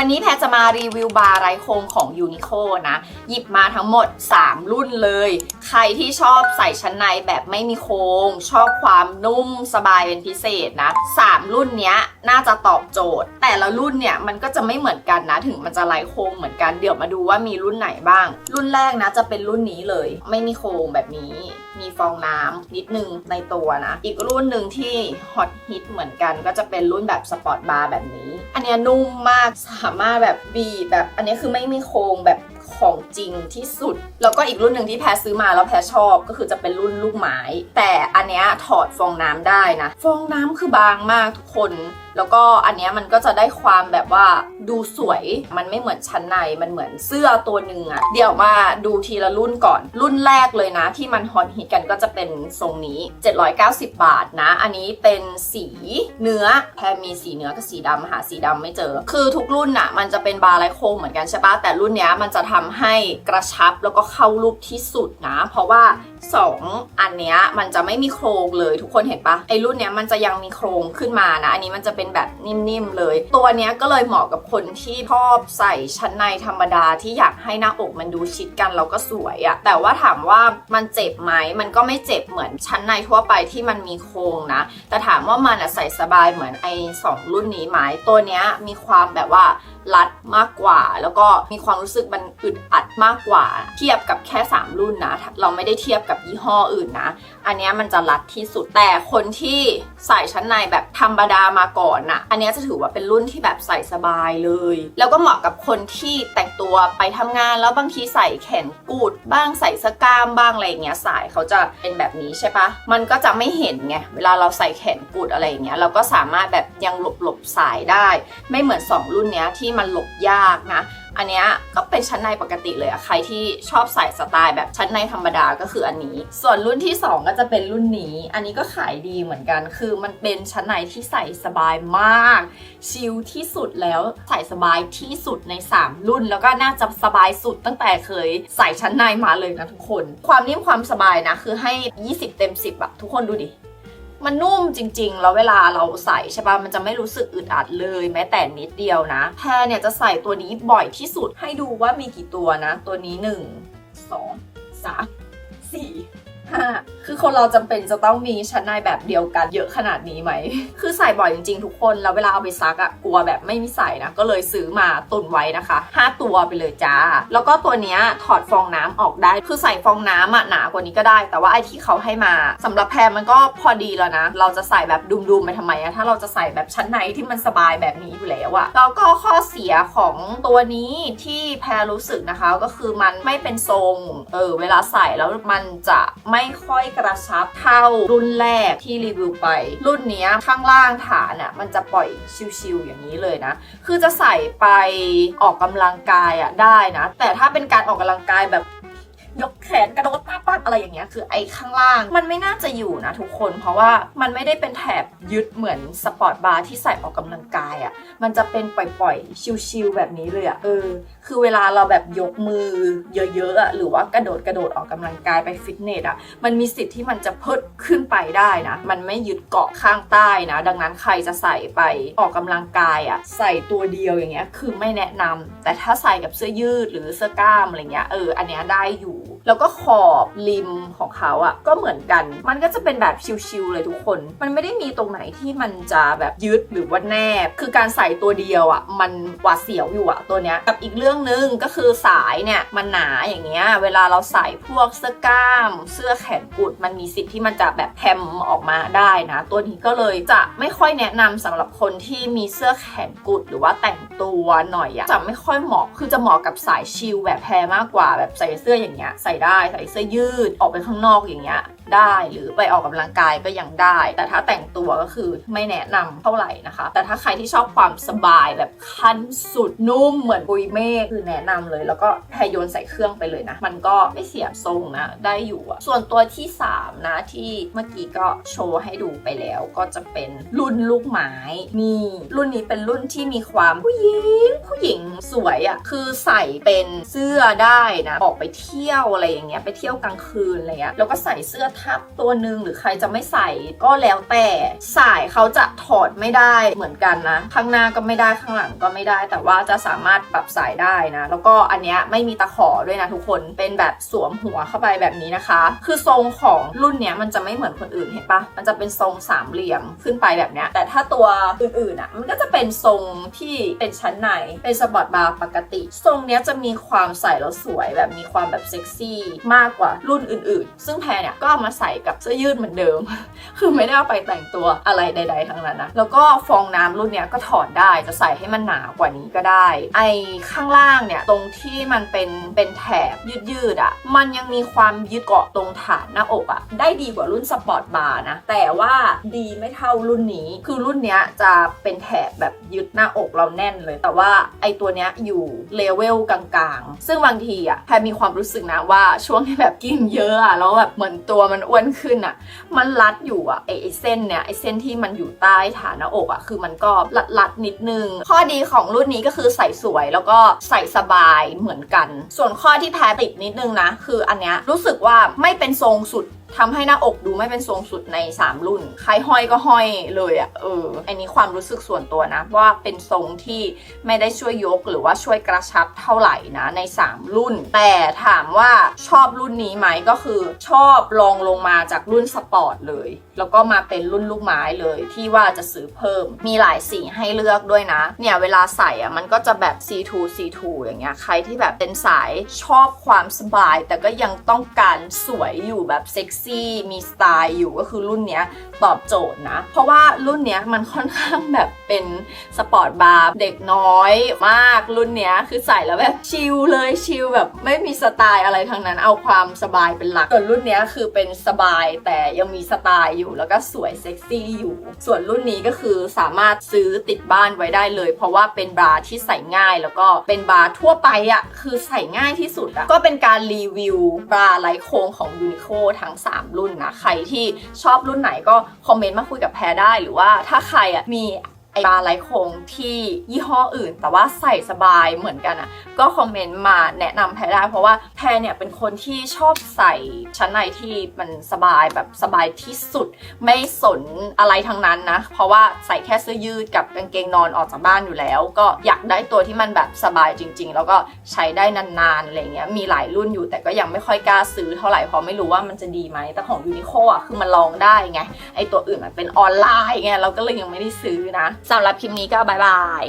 วันนี้แพรจะมารีวิวบาร์ไร้โครงของยูนิโคนะ หยิบมาทั้งหมด 3 รุ่นเลย ใครที่ชอบใส่ชั้นในแบบไม่มีโครงชอบความนุ่มสบายเป็นพิเศษนะ 3 รุ่นนี้น่าจะตอบโจทย์ แต่ละรุ่นเนี่ยมันก็จะไม่เหมือนกันนะ ถึงมันจะไร้โครงเหมือนกันเดี๋ยวมาดูว่ามีรุ่นไหนบ้าง รุ่นแรกนะจะเป็นรุ่นนี้เลย ไม่มีโครงแบบนี้ มีฟองน้ำนิดนึงในตัวนะ อีกรุ่นหนึ่งที่ฮอตฮิตเหมือนกันก็จะเป็นรุ่นแบบสปอร์ตบาร์แบบนี้ อันเนี้ยนุ่มมากสามารถแบบบีบแบบอันนี้คือไม่มีโครงแบบของจริงที่สุด แล้วก็อีกรุ่นหนึ่งที่แพรซื้อมาแล้วแพรชอบก็คือจะเป็นรุ่นลูกไม้ แต่อันเนี้ยถอดฟองน้ำได้นะ ฟองน้ำคือบางมากทุกคนแล้วก็อันนี้มันก็จะได้ความแบบว่าดูสวย มันไม่เหมือนชั้นใน มันเหมือนเสื้อตัวหนึ่งอะเดี๋ยวมาดูทีละรุ่นก่อน รุ่นแรกเลยนะ ที่มันฮอตฮิตกันก็จะเป็นทรงนี้ 790 บาทนะ อันนี้เป็นสีเนื้อแพรมีสีเนื้อกับสีดำหาสีดำไม่เจอ คือทุกรุ่นอะมันจะเป็นบาร์ไลโคเหมือนกันใช่ปะแต่รุ่นเนี้ยมันจะทำให้กระชับแล้วก็เข้ารูปที่สุดนะ เพราะว่า2 อันเนี้ยมันจะไม่มีโครงเลยทุกคนเห็นปะไอรุ่นเนี้ยมันจะยังมีโครงขึ้นมานะ อันนี้มันจะเป็นแบบนิ่มๆเลย ตัวเนี้ยก็เลยเหมาะกับคนที่ชอบใส่ชั้นในธรรมดาที่อยากให้หน้าอกมันดูชิดกันแล้วก็สวยอะแต่ว่าถามว่ามันเจ็บไหมมันก็ไม่เจ็บเหมือนชั้นในทั่วไปที่มันมีโครงนะ แต่ถามว่ามันอะใส่สบายเหมือนไอสองรุ่นนี้ไหมตัวเนี้ยมีความแบบว่า รัดมากกว่า แล้วก็มีความรู้สึกมันอึดอัดมากกว่า เทียบกับแค่ 3 รุ่นนะ เราไม่ได้เทียบกับยี่ห้ออื่นนะ อันนี้มันจะรัดที่สุดแต่คนที่ใส่ชั้นในแบบธรรมดามาก่อนนะอันนี้จะถือว่าเป็นรุ่นที่แบบใส่สบายเลย แล้วก็เหมาะกับคนที่แต่งตัวไปทำงานแล้วบางทีใส่แขนกูด บ้างใส่สกามบ้างอะไรอย่างเงี้ยสายเขาจะเป็นแบบนี้ใช่ปะมันก็จะไม่เห็นไงเวลาเราใส่แขนกูดอะไรอย่างเงี้ยเราก็สามารถแบบยังหลบหลบสายได้ ไม่เหมือน 2 รุ่นเนี้ยที่มันหลบยากนะ อันเนี้ยก็เป็นชั้นในปกติเลยอะใครที่ชอบใส่สไตล์แบบชั้นในธรรมดาก็คืออันนี้ ส่วนรุ่นที่ 2 ก็จะเป็นรุ่นนี้ อันนี้ก็ขายดีเหมือนกัน คือมันเป็นชั้นในที่ใส่สบายมาก ชิลที่สุดแล้วใส่สบายที่สุดใน 3 รุ่น แล้วก็น่าจะสบายสุดตั้งแต่เคยใส่ชั้นในมาเลยนะทุกคน ความนิ่มความสบายนะคือให้ 20 เต็ม 10อะทุกคนดูดิ มันนุ่มจริง ๆ แล้วเวลาเราใส่ใช่ปะมันจะไม่รู้สึกอึดอัดเลยแม้แต่นิดเดียวนะ แพรเนี่ยจะใส่ตัวนี้บ่อยที่สุดให้ดูว่ามีกี่ตัวนะ ตัวนี้ 1 2 3 4 5คือคนเราจำเป็นจะต้องมีชั้นในแบบเดียวกันเยอะขนาดนี้ไหม คือใส่บ่อยจริงๆ ทุกคน แล้วเวลาเอาไปซักอะกลัวแบบไม่มีใส่นะ ก็เลยซื้อมาตุนไว้นะคะ 5 ตัวไปเลยจ้า แล้วก็ตัวเนี้ยถอดฟองน้ำออกได้ คือใส่ฟองน้ำอะหนากว่านี้ก็ได้ แต่ว่าไอที่เขาให้มาสำหรับแพรมันก็พอดีแล้วนะ เราจะใส่แบบดุมๆไปทำไมอะถ้าเราจะใส่แบบชั้นในที่มันสบายแบบนี้อยู่แล้วอะแล้วก็ข้อเสียของตัวนี้ที่แพรรู้สึกนะคะ ก็คือมันไม่เป็นทรง เออ เวลาใส่แล้วมันจะไม่ไม่ค่อยกระชับเท่ารุ่นแรกที่รีวิวไป รุ่นนี้ข้างล่างฐานอะมันจะปล่อยชิวๆอย่างนี้เลยนะ คือจะใส่ไปออกกำลังกายอะได้นะ แต่ถ้าเป็นการออกกำลังกายแบบ ยกแขนกระโดดปั๊บปั๊บอะไรอย่างเงี้ยคือไอ้ข้างล่าง มันไม่น่าจะอยู่นะทุกคน เพราะว่ามันไม่ได้เป็นแถบยึดเหมือนสปอร์ตบาร์ที่ใส่ออกกำลังกายอะ่ะมันจะเป็นปล่อยๆ ชิวๆแบบนี้เลยอะ่ะเออ คือเวลาเราแบบยกมือเยอะๆอะ่ะหรือว่ากระโดดกระโดดออกกำลังกายไปฟิตเนสอะ่ะมันมีสิทธิ์ที่มันจะเพิดขึ้นไปได้นะ มันไม่ยึดเกาะข้างใต้นะ ดังนั้นใครจะใส่ไปออกกำลังกายอะ่ะใส่ตัวเดียวอย่างเงี้ยคือไม่แนะนำแต่ถ้าใส่กับเสื้อยืดหรือเสื้อกล้ามอะไรเงี้ยเอออันเนี้ยได้อยู่ แล้วก็ขอบริมของเขาอะ่ะก็เหมือนกัน มันก็จะเป็นแบบชิวๆเลยทุกคน มันไม่ได้มีตรงไหนที่มันจะแบบยึดหรือว่าแนบ คือการใส่ตัวเดียวอะ่ะมันหวาดเสียวอยู่อะตัวเนี้ยกับอีกเรื่องหนึงก็คือสายเนี่ยมันหนาอย่างเงี้ยเวลาเราใส่พวกเสื้อกล้าม เสื้อแขนกุด มันมีสิทธิ์ที่มันจะแบบแพมออกมาได้นะ ตัวนี้ก็เลยจะไม่ค่อยแนะนำสำหรับคนที่มีเสื้อแขนกุดหรือว่าแต่งตัวหน่อยอะจะไม่ค่อยเหมาะคือจะเหมาะกับสายชิลแบบแพรมากกว่าแบบใส่เสื้ออย่างเงี้ยใส่ได้ใส่เสื้อยืดออกไปข้างนอกอย่างเงี้ย ได้หรือไปออกกำลังกายก็ยังได้ แต่ถ้าแต่งตัวก็คือไม่แนะนำเท่าไหร่นะคะ แต่ถ้าใครที่ชอบความสบายแบบขั้นสุดนุ่มเหมือนปุยเมฆคือแนะนำเลย แล้วก็แพรโยนใส่เครื่องไปเลยนะ มันก็ไม่เสียทรงนะ ได้อยู่อะส่วนตัวที่ 3 นะที่เมื่อกี้ก็โชว์ให้ดูไปแล้ว ก็จะเป็นรุ่นลูกไม้นี่รุ่นนี้เป็นรุ่นที่มีความผู้หญิงผู้ผู้หญิงสวยอะ่ะคือใส่เป็นเสื้อได้นะออกไปเที่ยวอะไรอย่างเงี้ยไปเที่ยวกลางคืนอะไรเงี้ยแล้วก็ใส่เสื้อทับตัวหนึ่งหรือใครจะไม่ใส่ก็แล้วแต่สายเขาจะถอดไม่ได้เหมือนกันนะ ข้างหน้าก็ไม่ได้ข้างหลังก็ไม่ได้ แต่ว่าจะสามารถปรับสายได้นะ แล้วก็อันเนี้ยไม่มีตะขอด้วยนะทุกคนเป็นแบบสวมหัวเข้าไปแบบนี้นะคะ คือทรงของรุ่นเนี้ยมันจะไม่เหมือนคนอื่นเห็นปะมันจะเป็นทรงสามเหลี่ยมขึ้นไปแบบเนี้ยแต่ถ้าตัวอื่นๆอะมันก็จะเป็นทรงที่เป็นชั้นในเป็นสปอร์ตบาร์ปกติ ทรงเนี้ยจะมีความใส่แล้วสวยแบบมีความแบบเซ็กซี่มากกว่ารุ่นอื่นๆ ซึ่งแพรเนี่ยก็เอามาใส่กับเสื้อยืดเหมือนเดิม คือไม่ได้เอาไปแต่งตัวอะไรใด ๆ ทั้งนั้นนะ แล้วก็ฟองน้ำรุ่นเนี้ยก็ถอดได้จะใส่ให้มันหนากว่านี้ก็ได้ ไอข้างล่างเนี่ยตรงที่มันเป็นเป็นแถบยืดๆอะ่ะ มันยังมีความยึดเกาะตรงฐานหน้าอกอะ่ะ ได้ดีกว่ารุ่นสปอร์ตบาร์นะ แต่ว่าดีไม่เท่ารุ่นนี้ คือรุ่นเนี้ยจะเป็นแถบแบบยึดหน้าอกเราแน่นเลย แต่ว่าไอตัวเนี้ยอยู่เลเวลกลางๆ ซึ่งบางทีอะ่ะแพรมีความรู้สึกนะว่าช่วงที่แบบกินเยอะอะ่ะแล้วแบบเหมือนตัวมันอ้วนขึ้นอะ มันรัดอยู่อะไอเส้นเนี่ยไอเส้นที่มันอยู่ใต้ฐานหน้าอกอะคือมันก็รัดรัดนิดนึง ข้อดีของรุ่นนี้ก็คือใส่สวยแล้วก็ใส่สบายเหมือนกัน ส่วนข้อที่แพ้ติดนิดนึงนะ คืออันเนี้ยรู้สึกว่าไม่เป็นทรงสุด ทำให้หน้าอกดูไม่เป็นทรงสุดใน 3 รุ่น ใครห้อยก็ห้อยเลยอะเอออันนี้ความรู้สึกส่วนตัวนะ ว่าเป็นทรงที่ไม่ได้ช่วยยกหรือว่าช่วยกระชับเท่าไหร่นะใน 3 รุ่น แต่ถามว่าชอบรุ่นนี้ไหมก็คือชอบลองลงมาจากรุ่นสปอร์ตเลย แล้วก็มาเป็นรุ่นลูกไม้เลยที่ว่าจะซื้อเพิ่มมีหลายสีให้เลือกด้วยนะ เนี่ยเวลาใส่อะมันก็จะแบบ C2 C2 อย่างเงี้ยใครที่แบบเป็นสายชอบความสบาย แต่ก็ยังต้องการสวยอยู่แบบเซ็กซี่มีสไตล์อยู่ก็คือรุ่นเนี้ยตอบโจทย์นะ เพราะว่ารุ่นเนี้ยมันค่อนข้างแบบเป็นสปอร์ตบาร์เด็กน้อยมากรุ่นเนี้ยคือใส่แล้วแบบชิลเลยชิลแบบไม่มีสไตล์อะไรทั้งนั้นเอาความสบายเป็นหลักส่วนรุ่นเนี้ยคือเป็นสบายแต่ยังมีสไตล์อยู่แล้วก็สวยเซ็กซี่อยู่ ส่วนรุ่นนี้ก็คือสามารถซื้อติดบ้านไว้ได้เลย เพราะว่าเป็นบราที่ใส่ง่ายแล้วก็เป็นบราทั่วไปอะ่ะคือใส่ง่ายที่สุดอะ่ะก็เป็นการรีวิวบราไร้โคงของยูนิโคทั้ง3 รุ่นนะ ใครที่ชอบรุ่นไหนก็คอมเมนต์มาคุยกับแพรได้ หรือว่าถ้าใครอะมี ไอบราไร้โคงที่ยี่ห้ออื่น แต่ว่าใส่สบายเหมือนกันอะ ก็คอมเมนต์มาแนะนำแพรได้ เพราะว่าแพรเนี่ยเป็นคนที่ชอบใส่ชั้นในที่มันสบายแบบสบายที่สุด ไม่สนอะไรทั้งนั้นนะ เพราะว่าใส่แค่เสื้อยืดกับกางเกงนอนออกจากบ้านอยู่แล้ว ก็อยากได้ตัวที่มันแบบสบายจริง ๆ แล้วก็ใช้ได้นานๆอะไรเงี้ยมีหลายรุ่นอยู่แต่ก็ยังไม่ค่อยกล้าซื้อเท่าไหร่เพราะไม่รู้ว่ามันจะดีไหมแต่ของยูนิโคอะคือมันลองได้ไงไอตัวอื่นมันเป็นออนไลน์ไงเราก็เลยยังไม่ได้ซื้อนะสำหรับคลิปนี้ก็บายบาย